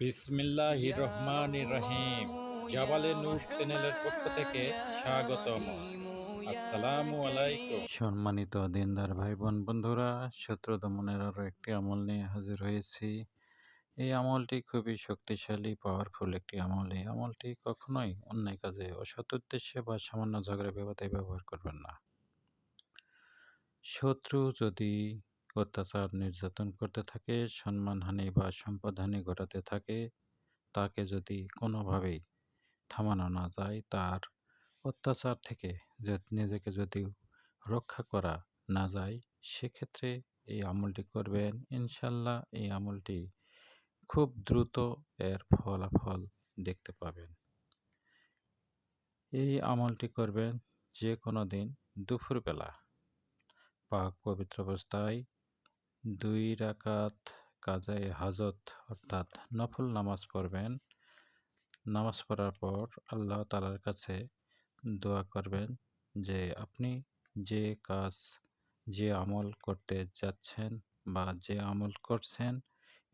বিসমিল্লাহ রহমান রহিম। জাবালে নূর চ্যানেলের পক্ষ থেকে স্বাগতম। আসসালামু আলাইকুম। সম্মানিত দিনদার ভাই বোন বন্ধুরা শত্রু দমনের আরও একটি আমল নিয়ে হাজির হয়েছি। এই আমলটি খুবই শক্তিশালী পাওয়ারফুল একটি আমল। এই আমলটি কখনোই অন্যায় কাজে অসৎ উদ্দেশ্যে বা সামান্য ঝগড়া বিবাদে ব্যবহার করবেন না। শত্রু যদি অত্যাচার নির্যাতন করতে থাকে, সম্মানহানি বা সম্পদহানি ঘটাতে থাকে, তাকে যদি কোনোভাবেই থামানো না যায়, তার অত্যাচার থেকে নিজেকে যদি রক্ষা করা না যায়, সেক্ষেত্রে এই আমলটি করবেন। ইনশাল্লাহ এই আমলটি খুব দ্রুত এর ফলাফল দেখতে পাবেন। এই আমলটি করবেন যে কোনো দিন দুপুরবেলা। পাক পবিত্র অবস্থায় দুই রাকাত কাজায় হাজত, অর্থাৎ নফল নামাজ পড়বেন। নামাজ পড়ার পর আল্লাহ তালার কাছে দোয়া করবেন যে, আপনি যে কাজ, যে আমল করতে যাচ্ছেন বা যে আমল করছেন,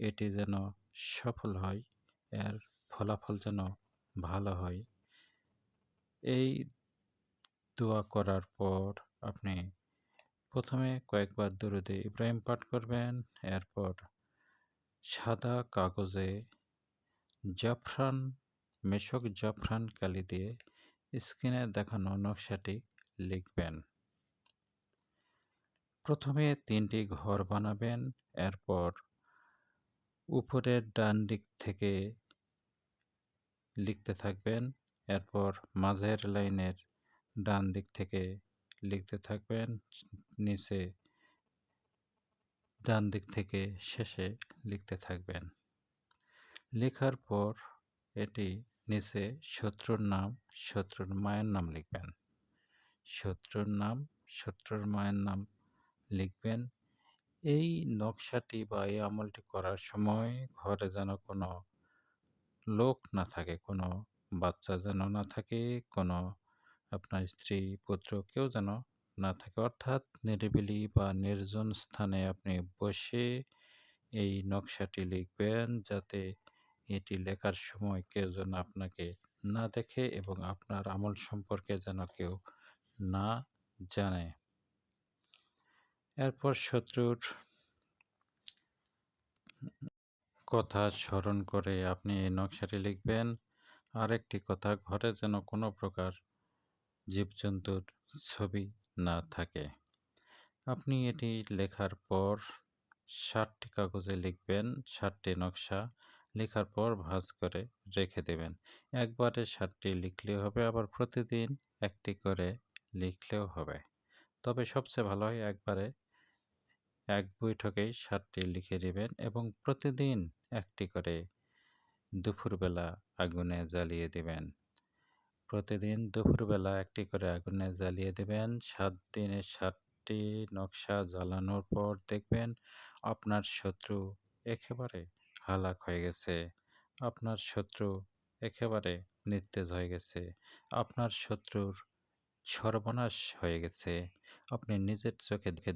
এটি যেন সফল হয়, এর ফলাফল যেন ভালো হয়। এই দোয়া করার পর আপনি প্রথমে কয়েকবার দরুদে ইব্রাহিম পাঠ করবেন, এরপর সাদা কাগজে জাফরান, মেশক জাফরান কালি দিয়ে স্ক্রিনে দেখানো নকশাটি লিখবেন। প্রথমে তিনটি ঘর বানাবেন, এরপর উপরের ডান দিক থেকে লিখতে থাকবেন, এরপর মাঝের লাইনের ডান দিক থেকে লিখতে থাকবেন। নিচে ডান দিক থেকে শেষে লিখতে থাকবেন। লেখার পর এটি নিচে শত্রুর নাম, শত্রুর মায়ের নাম লিখবেন। শত্রুর নাম, শত্রুর মায়ের নাম লিখবেন। এই নকশাটি বা এই আমলটি করার সময় ঘরে যেন কোনো লোক না থাকে, কোনো বাচ্চা যেন না থাকে, কোনো আপনার স্ত্রী পুত্র কেউ যেন না থাকে। অর্থাৎ নিরিবিলি বা নির্জন স্থানে আপনি বসে এই নকশাটি লিখবেন যাতে এটি লেখার সময় কেউ যেন আপনাকে না দেখে এবং আপনার আমল সম্পর্কে যেন কেউ না জানে। এরপর শত্রুর কথা স্মরণ করে আপনি এই নকশাটি লিখবেন। আরেকটি কথা, ঘরে যেন কোনো প্রকার জীবজন্তুর ছবি না থাকে। আপনি এটি লেখার পর ষাটটি কাগজে লিখবেন, ষাটটি নকশা লেখার পর ভাঁজ করে রেখে দেবেন। একবারে ষাটটি লিখলেও হবে, আবার প্রতিদিন একটি করে লিখলেও হবে। তবে সবচেয়ে ভালো হয় একবারে এক বৈঠকেই ষাটটি লিখে দেবেন এবং প্রতিদিন একটি করে দুপুরবেলা আগুনে জ্বালিয়ে দেবেন। প্রতিদিন দুপুরবেলা একটি করে আগুনে জ্বালিয়ে দেবেন। সাত দিনে সাতটি নকশা জ্বালানোর পর দেখবেন আপনার শত্রু একেবারে হালাক হয়ে গেছে। আপনার শত্রু একেবারে নিস্তেজ হয়ে গেছে। আপনার শত্রুর সর্বনাশ হয়ে গেছে। আপনি নিজের চোখে দেখে